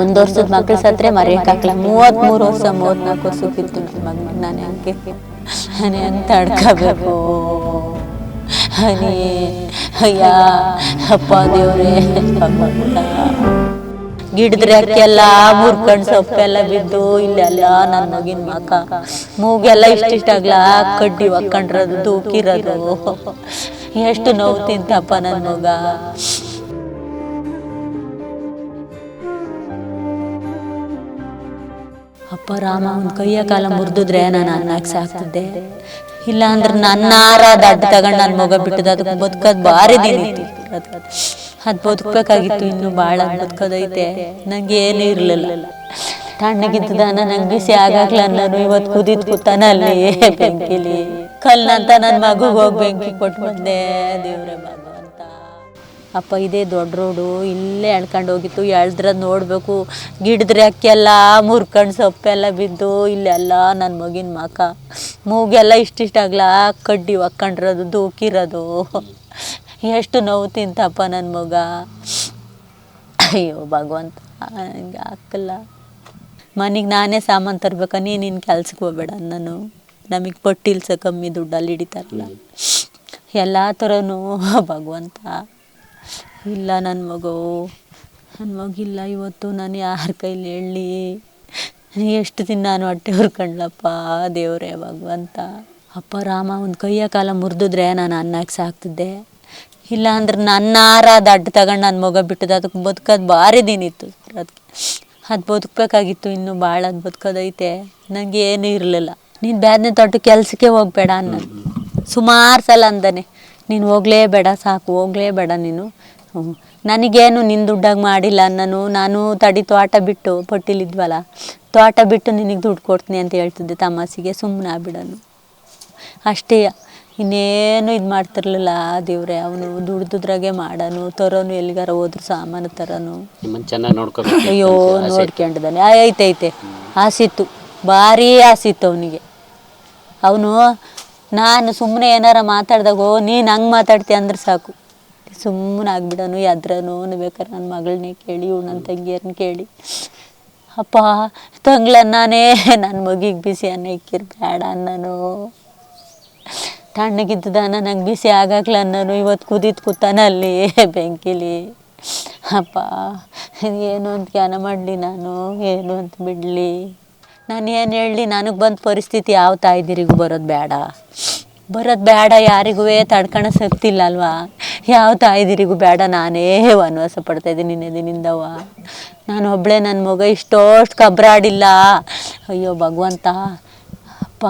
ಒಂದ್ ವರ್ಷದ ಮಕ್ಳು ಸತ್ರೆ ಮರೆಯಕ್ಕಾಗಲ್ಲ ಮೂವತ್ತ್ ಮೂರು ವರ್ಷ, ಮೂವತ್ನಾಲ್ಕು ವರ್ಷಕ್ಕಿತ್ತು ಮಗ ನಾನು ಹಂಗೆ. ನಾನು ಅಂತ ಅಡ್ಕೋಬೇಕು. ಹನಿ, ಅಯ್ಯ, ಅಪ್ಪ, ದೇವ್ರೆ ಗಿಡದ್ರೆ ಗಿಡದ ರೆಕ್ಕೆಲ್ಲ ಮುರ್ಕಂಡ್ ಸೊಪ್ಪೆಲ್ಲ ಬಿದ್ದು ಇಲ್ಲೆಲ್ಲ ನನ್ನ ಮಗಿನ ಮಕ. ಮೂಗೆಲ್ಲ ಇಷ್ಟಿಷ್ಟಾಗ್ಲ ಕಡ್ಡಿ ಒಕ್ಕಂಡ್ರದು, ದೂಕಿರೋದು. ಎಷ್ಟು ನೋವು ತಿಂತಪ್ಪ ನನ್ನ ಮಗ. ಅಪ್ಪ ರಾಮ, ಒಂದು ಕೈಯ ಕಾಲ ಮುರಿದಿದ್ರೆ ನಾನು ಅನ್ನಕ್ಕೆ ಸಾಕ್ತಿದ್ದೆ ಇಲ್ಲ ಅಂದ್ರೆ ನನ್ನ ದಡ್ಡ ತಗೊಂಡು ನನ್ನ ಮಗ ಬಿಟ್ಟದ ಅದಕ್ಕೆ ಬದುಕೋದು ಭಾರಿ ದಿನ ಅದ್ ಬದುಕಬೇಕಾಗಿತ್ತು, ಇನ್ನು ಭಾಳ ಬದುಕೋದೈತೆ. ನಂಗೆ ಏನೂ ಇರಲಿಲ್ಲ. ತಣ್ಣಗಿದ್ದದಾನ ನಂಗೆ ಬಿಸಿ ಆಗಾಗ್ಲ ನಾನು ಇವತ್ತು ಕುದಿದ್ ಕೂತಾನ ಅಲ್ಲಿ, ಬೆಂಕಿಲಿ. ಕಲ್ಲಂತ ನನ್ನ ಮಗುಗೆ ಹೋಗಿ ಬೆಂಕಿ ಕೊಟ್ಟು ಬಂದೆ, ದೇವ್ರೆ ಭಗವಂತ ಅಪ್ಪ, ಇದೇ ದೊಡ್ಡ ರೋಡು ಇಲ್ಲೇ ಎಳ್ಕೊಂಡು ಹೋಗಿತ್ತು. ಎಳ್ದ್ರೆ ನೋಡಬೇಕು. ಗಿಡದ ರೆಕ್ಕೆಲ್ಲ ಮುರ್ಕಂಡು ಸೊಪ್ಪೆಲ್ಲ ಬಿದ್ದು, ಇಲ್ಲೆಲ್ಲ ನನ್ನ ಮಗಿನ ಮಕ. ಮೂಗೆಲ್ಲ ಇಷ್ಟಿಷ್ಟಾಗ್ಲ ಕಡ್ಡಿ ಒಕ್ಕೊಂಡಿರೋದು, ದೂಕಿರೋದು. ಎಷ್ಟು ನೋವು ತಿಂತಪ್ಪ ನನ್ನ ಮಗ. ಅಯ್ಯೋ, ಭಗವಂತ. ನನಗೆ ಹಾಕಲ್ಲ ಮನೆಗೆ ನಾನೇ ಸಾಮಾನು ತರ್ಬೇಕ? ನೀನು ಕೆಲ್ಸಕ್ಕೆ ಹೋಗ್ಬೇಡ ನಾನು ನಮಗೆ ಪಟ್ಟಿಲ್ಸ ಕಮ್ಮಿ ದುಡ್ಡಲ್ಲಿ ಹಿಡಿತಾರಲ್ಲ. ಎಲ್ಲ ಥರನೂ ಭಗವಂತ. ಇಲ್ಲ ನನ್ನ ಮಗು. ನನ್ನ ಮಗಿಲ್ಲ ಇವತ್ತು ನಾನು ಯಾರ ಕೈಲಿ ಹೇಳಿ. ಎಷ್ಟು ದಿನ ನಾನು ಹೊಟ್ಟೆ ಹುರ್ಕೊಂಡ್ಲಪ್ಪ, ದೇವರೇ ಭಗವಂತ. ಅಪ್ಪ ರಾಮ, ಒಂದು ಕೈಯ ಕಾಲ ಮುರಿದಿದ್ರೆ ನಾನು ಅನ್ನಕ್ಕೆ ಸಾಕ್ತಿದ್ದೆ. ಇಲ್ಲ ಅಂದ್ರೆ ನನ್ನ ಆರ ದಡ್ಡ ತಗೊಂಡು ನನ್ನ ಮಗ ಬಿಟ್ಟದ ಅದಕ್ಕೆ ಬದುಕೋದು ಭಾರಿ ದಿನ ಇತ್ತು ಅದಕ್ಕೆ ಅದು. ಬದುಕಬೇಕಾಗಿತ್ತು, ಇನ್ನೂ ಭಾಳ ಅದು ಬದುಕೋದೈತೆ. ನನಗೆ ಏನೂ ಇರಲಿಲ್ಲ. ನೀನು ಬ್ಯಾದನೆ ತೊಟ್ಟು ಕೆಲಸಕ್ಕೆ ಹೋಗಬೇಡ ಅನ್ನ. ಸುಮಾರು ಸಲ ಅಂದಾನೆ, ನೀನು ಹೋಗಲೇಬೇಡ ಸಾಕು ಹೋಗಲೇಬೇಡ ನೀನು. ನನಗೇನು ನಿನ್ನ ದುಡ್ಡಾಗಿ ಮಾಡಿಲ್ಲ ನಾನು ನಾನು ತಡಿ ತೋಟ ಬಿಟ್ಟು ಪಟ್ಟಿಲಿದ್ವಲ್ಲ ತೋಟ ಬಿಟ್ಟು ನಿನಗೆ ದುಡ್ಡು ಕೊಡ್ತೀನಿ ಅಂತ ಹೇಳ್ತಿದ್ದೆ ತಮಾಸಿಗೆ ಸುಮ್ಮನೆ ಆಗ್ಬಿಡೋನು. ಅಷ್ಟೇ ಇನ್ನೇನು ಇದು ಮಾಡ್ತಿರ್ಲಿಲ್ಲ ದೇವ್ರೆ ಅವನು ದುಡ್ದುದ್ರಾಗೆ ಮಾಡೋನು ತರೋನು ಎಲ್ಲಿಗಾರ ಹೋದ್ರು ಸಾಮಾನು ತರೋನು. ಅಯ್ಯೋ ನೋಡ್ಕೊಂಡಿದ್ದಾನೆ ಐತೆ ಐತೆ. ಆಸಿತ್ತು. ಭಾರಿ ಆಸಿತ್ತು ಅವನಿಗೆ. ಅವನು ನಾನು ಸುಮ್ಮನೆ ಏನಾರ ಮಾತಾಡ್ದಾಗ ನೀನು ಹಂಗೆ ಮಾತಾಡ್ತೀಯ ಅಂದ್ರೆ ಸಾಕು. ಸುಮ್ಮನೆ ಆಗ್ಬಿಡೋನು ಎದ್ರನು ಬೇಕಾದ್ರೆ ನನ್ನ ಮಗಳನ್ನೇ ಕೇಳಿ, ಇವ್ಳು ನನ್ನ ತಂಗಿಯರನ್ನ ಕೇಳಿ. ಅಪ್ಪ ನಾನೇ ನನ್ನ ಮಗಿಗೆ ಬಿಸಿ ಅನ್ನ ಇಕ್ಕಿರ್ ಬೇಡ ಅನ್ನನು ತಣ್ಣಗಿದ್ದದ ನನಗೆ ಬಿಸಿ ಆಗಾಗ್ಲ ಅನ್ನನು ಇವತ್ತು ಕುದಿದ್ ಕೂತಾನ ಅಲ್ಲಿ ಬೆಂಕಿಲಿ. ಅಪ್ಪ, ಏನು ಅಂತ ಜ್ಞಾನ ಮಾಡಲಿ ನಾನು, ಏನು ಅಂತ ಬಿಡಲಿ. ನಾನು ಏನು ಹೇಳಲಿ, ನನಗೆ ಬಂದ ಪರಿಸ್ಥಿತಿ ಯಾವ ತಾಯ್ದಿರಿಗೂ ಬರೋದು ಬೇಡ ಬರೋದು ಬೇಡ ಯಾರಿಗೂ ತಡ್ಕೊಳೋ ಶಕ್ತಿ ಇಲ್ಲ ಅಲ್ವಾ ಯಾವ ತಾಯಿದಿರಿಗೂ ಬೇಡ, ನಾನೇ ವನವಾಸ ಪಡ್ತಾ ಇದ್ದೀನಿ, ನಿನ್ನೆ ದಿನಿಂದವ ನಾನು ಒಬ್ಬಳೇ ನನ್ನ ಮಗ ಇಷ್ಟೋಷ್ಟು ಕಬ್ರಾಡಿಲ್ಲ. ಅಯ್ಯೋ, ಭಗವಂತ. ಅಪ್ಪ,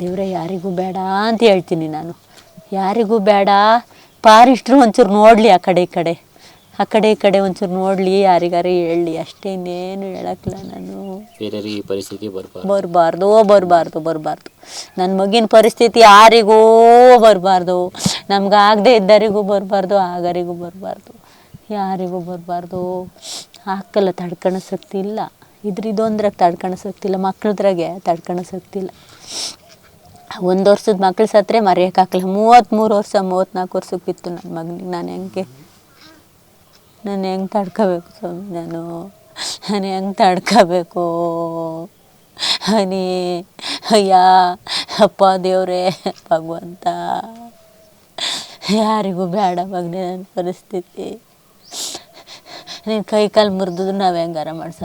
ದೇವ್ರೆ, ಯಾರಿಗೂ ಬೇಡ ಅಂತ ಹೇಳ್ತೀನಿ ನಾನು. ಯಾರಿಗೂ ಬೇಡ. ಪಾರಿಷ್ಟ್ರು ಒಂಚೂರು ನೋಡಲಿ ಆ ಕಡೆ ಈ ಕಡೆ. ಆ ಕಡೆ ಈ ಕಡೆ ಒಂಚೂರು ನೋಡಲಿ ಯಾರಿಗಾರು ಹೇಳಲಿ ಅಷ್ಟೇ ಇನ್ನೇನು ಹೇಳಕ್ಕಿಲ್ಲ ನಾನು. ಬೇರೆಯವ್ರಿಗೆ ಈ ಪರಿಸ್ಥಿತಿ ಬರ್ಬಾರ್ದು. ಬರಬಾರ್ದು ಬರಬಾರ್ದು ಬರಬಾರ್ದು. ನನ್ನ ಮಗಿನ ಪರಿಸ್ಥಿತಿ ಯಾರಿಗೂ ಬರಬಾರ್ದು. ನಮ್ಗೆ ಆಗದೆ ಇದ್ದರಿಗೂ ಬರಬಾರ್ದು ಆಗರಿಗೂ ಬರಬಾರ್ದು. ಯಾರಿಗೂ ಬರಬಾರ್ದು. ಹಾಕಲ್ಲ ತಡ್ಕೊಳೋ ಶಕ್ತಿ ಇಲ್ಲ. ಇದ್ರ ಇದೊಂದ್ರಾಗ ತಡ್ಕೊಳೋ ಶಕ್ತಿ ಇಲ್ಲ. ಮಕ್ಳದ್ರಾಗೆ ತಡ್ಕೊಳೋ ಶಕ್ತಿ ಇಲ್ಲ. ಒಂದು ವರ್ಷದ ಮಕ್ಳು ಸತ್ತರೆ ಮರೆಯೋಕ್ಕಾಗಲ್ಲ ಮೂವತ್ತ್ಮೂರು ವರ್ಷ ಮೂವತ್ತ್ನಾಲ್ಕು ವರ್ಷಕ್ಕಿತ್ತು ನನ್ನ ಮಗನಿಗೆ. ನಾನು ಹೆಂಗೆ ನಾನು ಹೆಂಗೆ ತಡ್ಕೋಬೇಕು ಸ್ವಾಮಿ ನಾನು? ನಾನು ಹೆಂಗೆ ತಡ್ಕೋಬೇಕು? ಹನಿ, ಅಯ್ಯ, ಅಪ್ಪ ದೇವರೇ, ಭಗವಂತ. ಯಾರಿಗೂ ಬೇಡ ಮಗನೇ ನನ್ನ ಪರಿಸ್ಥಿತಿ. ನೀನು ಕೈ ಕಾಲು ಮುರಿದ್ರು ನಾವು ಹೆಂಗಾರ ಮಾಡ್ಸ